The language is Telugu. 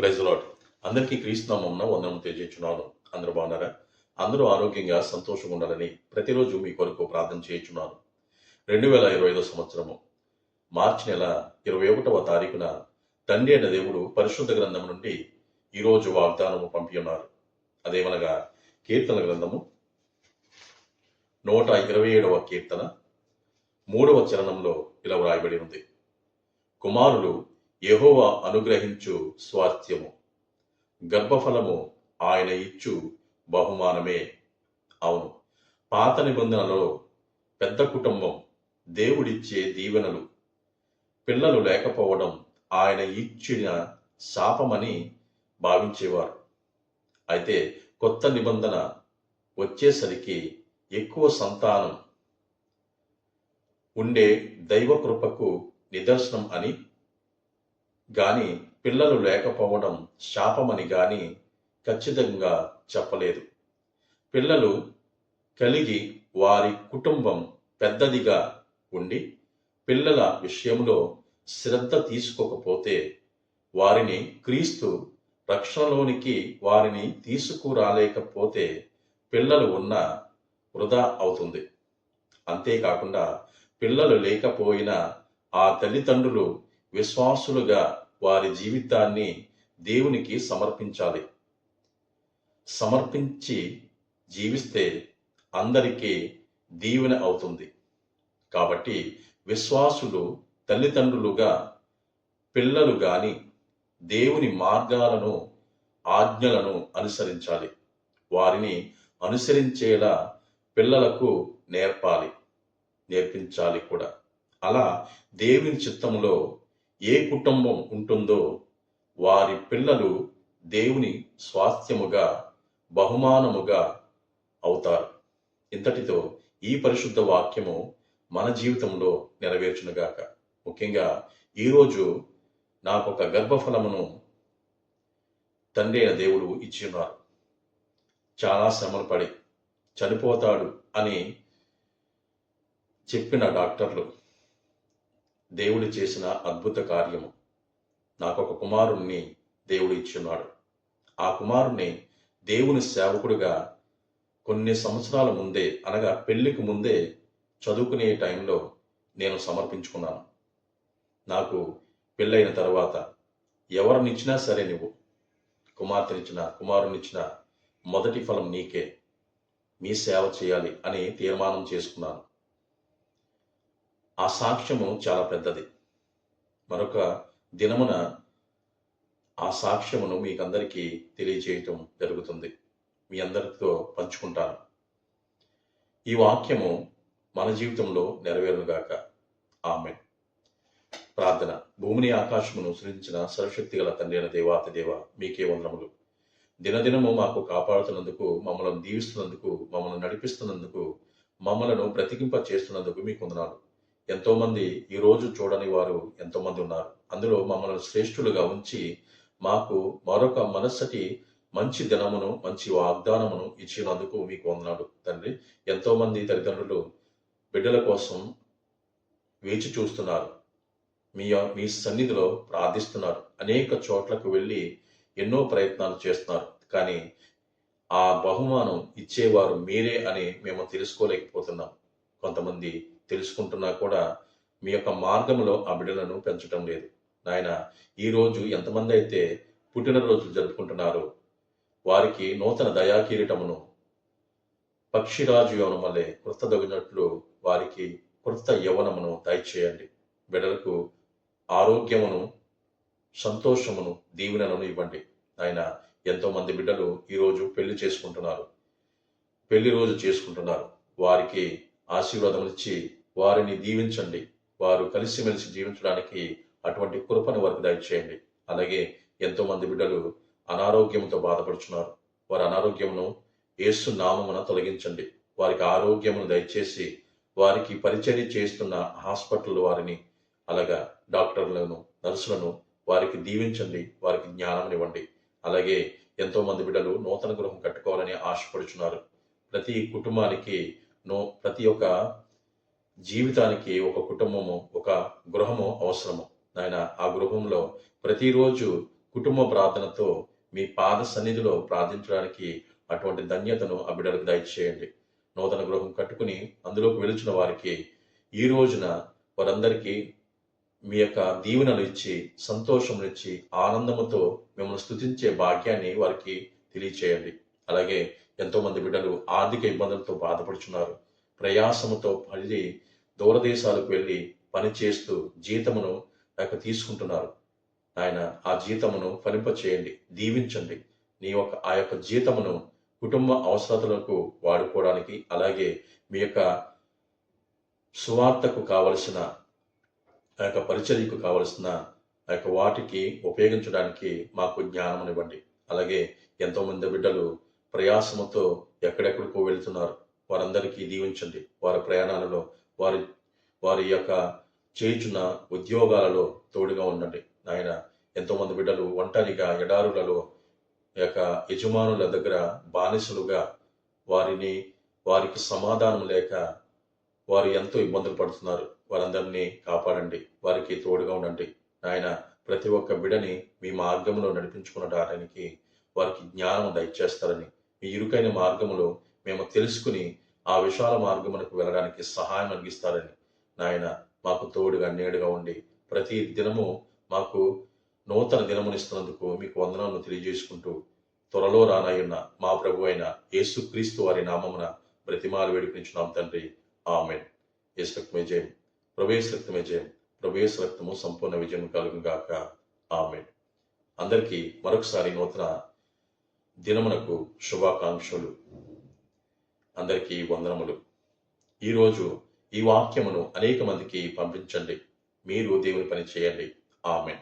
ప్రైజ్ లాడ్ అందరికీ క్రీస్తునామం వందనం తెలియజేస్తున్నాను అందరూ బాగున్నారా? అందరూ ఆరోగ్యంగా సంతోషంగా ఉండాలని ప్రతిరోజు మీ కొరకు ప్రార్థన చేయించున్నాను. రెండు వేల ఇరవై ఐదో సంవత్సరము మార్చి నెల ఇరవై ఒకటవ తారీఖున తండ్రి అయిన దేవుడు పరిశుద్ధ గ్రంథం నుండి ఈరోజు వాగ్దానము పంపి ఉన్నారు. అదేమనగా కీర్తన గ్రంథము నూట ఇరవై ఏడవ కీర్తన మూడవ చరణంలో ఇలా వ్రాయబడి ఉంది. కుమారులు యహోవా అనుగ్రహించు స్వాస్థ్యము. గర్భఫలము ఆయన ఇచ్చు బహుమానమే. అవును పాత నిబంధనలో పెద్ద కుటుంబం దేవుడిచ్చే దీవెనలు. పిల్లలు లేకపోవడం ఆయన ఇచ్చిన శాపమని భావించేవారు. అయితే కొత్త నిబంధన వచ్చేసరికి ఎక్కువ సంతానం ఉండే దైవ కృపకు నిదర్శనం అని గాని పిల్లలు లేకపోవడం శాపమని గాని ఖచ్చితంగా చెప్పలేదు. పిల్లలు కలిగి వారి కుటుంబం పెద్దదిగా ఉండి పిల్లల విషయంలో శ్రద్ధ తీసుకోకపోతే వారిని క్రీస్తు రక్షణలోనికి వారిని తీసుకురాలేకపోతే పిల్లలు ఉన్న వృధా అవుతుంది. అంతేకాకుండా పిల్లలు లేకపోయినా ఆ తల్లిదండ్రులు విశ్వాసులుగా వారి జీవితాన్ని దేవునికి సమర్పించాలి. సమర్పించి జీవిస్తే అందరికీ దీవెన అవుతుంది. కాబట్టి విశ్వాసులు తల్లిదండ్రులుగా పిల్లలు గాని దేవుని మార్గాలను ఆజ్ఞలను అనుసరించాలి. వారిని అనుసరించేలా పిల్లలకు నేర్పాలి నేర్పించాలి కూడా. అలా దేవుని చిత్తంలో ఏ కుటుంబం ఉంటుందో వారి పిల్లలు దేవుని స్వాస్థ్యముగా బహుమానముగా అవుతారు. ఇంతటితో ఈ పరిశుద్ధ వాక్యము మన జీవితంలో నెరవేర్చునుగాక. ముఖ్యంగా ఈరోజు నాకు ఒక గర్భఫలమును తండ్రి అయిన దేవుడు ఇచ్చి ఉన్నారు చాలా శ్రమలు పడి చనిపోతాడు అని చెప్పిన డాక్టర్లు దేవుడు చేసిన అద్భుత కార్యము. నాకు ఒక కుమారుణ్ణి దేవుడు ఇచ్చున్నాడు. ఆ కుమారుణ్ణి దేవుని సేవకుడిగా కొన్ని సంవత్సరాల ముందే అనగా పెళ్ళికి ముందే చదువుకునే టైంలో నేను సమర్పించుకున్నాను. నాకు పెళ్ళైన తర్వాత ఎవరినిచ్చినా సరే నువ్వు కుమార్తెనిచ్చిన కుమారునిచ్చిన మొదటి ఫలం నీకే. మీ సేవ చేయాలి అని తీర్మానం చేసుకున్నాను. ఆ సాక్ష్యము చాలా పెద్దది. మరొక దినమున ఆ సాక్ష్యమును మీకందరికీ తెలియజేయటం జరుగుతుంది. మీ అందరితో పంచుకుంటాను. ఈ వాక్యము మన జీవితంలో నెరవేరుగాక ఆమె ప్రార్థన. భూమిని ఆకాశమును సృజించిన సర్వశక్తి గల తండ్రి అయిన దేవాతి దేవ మీకే వందనములు. దినదినము మాకు కాపాడుతున్నందుకు మమ్మల్ని దీవిస్తున్నందుకు మమ్మల్ని నడిపిస్తున్నందుకు మమ్మలను బ్రతికింప చేస్తున్నందుకు మీకు వందనాలు. ఎంతోమంది ఈరోజు చూడని వారు ఎంతోమంది ఉన్నారు. అందులో మమ్మల్ని శ్రేష్ఠులుగా ఉంచి మాకు మరొక మనస్సటి మంచి దినమును మంచి వాగ్దానమును ఇచ్చినందుకు మీకు వందనాలు తండ్రి. ఎంతోమంది తల్లిదండ్రులు బిడ్డల కోసం వేచి చూస్తున్నారు. మీ మీ సన్నిధిలో ప్రార్థిస్తున్నారు. అనేక చోట్లకు వెళ్ళి ఎన్నో ప్రయత్నాలు చేస్తున్నారు. కానీ ఆ బహుమానం ఇచ్చేవారు మీరే అని మేము తెలుసుకోలేకపోతున్నాం. కొంతమంది తెలుసుకుంటున్నా కూడా మీ యొక్క మార్గంలో ఆ బిడ్డలను పెంచడం లేదు. నాయన ఈరోజు ఎంతమంది అయితే పుట్టినరోజులు జరుపుకుంటున్నారో వారికి నూతన దయాకిరీటమును పక్షిరాజు యవనం వల్లే కృతదగినట్లు వారికి కృత యవనమును దయచేయండి. బిడ్డలకు ఆరోగ్యమును సంతోషమును దీవెనలను ఇవ్వండి. ఆయన ఎంతోమంది బిడ్డలు ఈరోజు పెళ్ళి చేసుకుంటున్నారు. పెళ్ళి రోజు చేసుకుంటున్నారు. వారికి ఆశీర్వాదం ఇచ్చి వారిని దీవించండి. వారు కలిసిమెలిసి జీవించడానికి అటువంటి కృపను వారికి దయచేయండి. అలాగే ఎంతోమంది బిడ్డలు అనారోగ్యంతో బాధపడుచున్నారు. వారి అనారోగ్యమును ఏసు నామమున తొలగించండి. వారికి ఆరోగ్యమును దయచేసి వారికి పరిచర్య చేస్తున్న హాస్పిటల్ వారిని అలాగా డాక్టర్లను నర్సులను వారికి దీవించండి. వారికి జ్ఞానం ఇవ్వండి అలాగే ఎంతోమంది బిడ్డలు నూతన గృహం కట్టుకోవాలని ఆశపడుచున్నారు. ప్రతి కుటుంబానికి నో ప్రతి ఒక్క జీవితానికి ఒక కుటుంబము ఒక గృహము అవసరము. నాయన ఆ గృహంలో ప్రతిరోజు కుటుంబ ప్రార్థనతో మీ పాద సన్నిధిలో ప్రార్థించడానికి అటువంటి ధన్యతను ఆ బిడ్డలకు దయచేయండి. నూతన గృహం కట్టుకుని అందులోకి వెలుచిన వారికి ఈ రోజున వారందరికీ మీ యొక్క దీవెనలు ఇచ్చి సంతోషములు ఇచ్చి ఆనందముతో మిమ్మల్ని స్థుతించే భాగ్యాన్ని వారికి తెలియచేయండి. అలాగే ఎంతోమంది బిడ్డలు ఆర్థిక ఇబ్బందులతో బాధపడుచున్నారు. ప్రయాసముతో పడి దూరదేశాలకు వెళ్ళి పని చేస్తూ జీతమును నాకు తీసుకుంటున్నారు. ఆయన ఆ జీతమును ఫలింపచేయండి దీవించండి. నీ యొక్క ఆ యొక్క జీతమును కుటుంబ అవసరతలకు వాడుకోవడానికి అలాగే మీ యొక్క సువార్తకు కావలసిన ఆ యొక్క పరిచర్యకు కావలసిన ఆ యొక్క వాటికి ఉపయోగించడానికి మాకు జ్ఞానం ఇవ్వండి అలాగే ఎంతోమంది బిడ్డలు ప్రయాసముతో ఎక్కడెక్కడికో వెళ్తున్నారు. వారందరికీ దీవించండి. వారి ప్రయాణాలలో వారి వారి యొక్క చేయుచున్న ఉద్యోగాలలో తోడుగా ఉండండి. నాయన ఎంతోమంది బిడ్డలు ఒంటరిగా ఎడారులలో యొక్క యజమానుల దగ్గర బానిసలుగా వారిని వారికి సమాధానం లేక వారు ఎంతో ఇబ్బందులు పడుతున్నారు. వారందరినీ కాపాడండి. వారికి తోడుగా ఉండండి. నాయన ప్రతి ఒక్క బిడని మీ మార్గంలో నడిపించుకునడానికి వారికి జ్ఞానం దయచేస్తారని. మీ ఇరుకైన మార్గములో మేము తెలుసుకుని ఆ విశాల మార్గమునకు వెళ్ళడానికి సహాయం అందిస్తారని నాయన మాకు తోడుగా నేడుగా ఉండి ప్రతి దినము మాకు నూతన దినమునిస్తున్నందుకు మీకు వందనాలను తెలియజేసుకుంటూ త్వరలో రానయ్యున్న మా ప్రభు అయిన యేసుక్రీస్తు వారి నామమున ప్రతిమాలు వేడుకునిచున్నాం తండ్రి. ఆమెన్. యేసుక్తమే జయం. ప్రవేశ రక్తమే జయం. ప్రవేశ రక్తము సంపూర్ణ విజయం కలుగుగాక ఆమెన్. అందరికీ మరొకసారి నూతన దినమునకు శుభాకాంక్షలు. అందరికీ వందనములు. ఈరోజు ఈ వాక్యమును అనేక మందికి పంపించండి. మీరు దేవుని పని చేయండి. ఆమె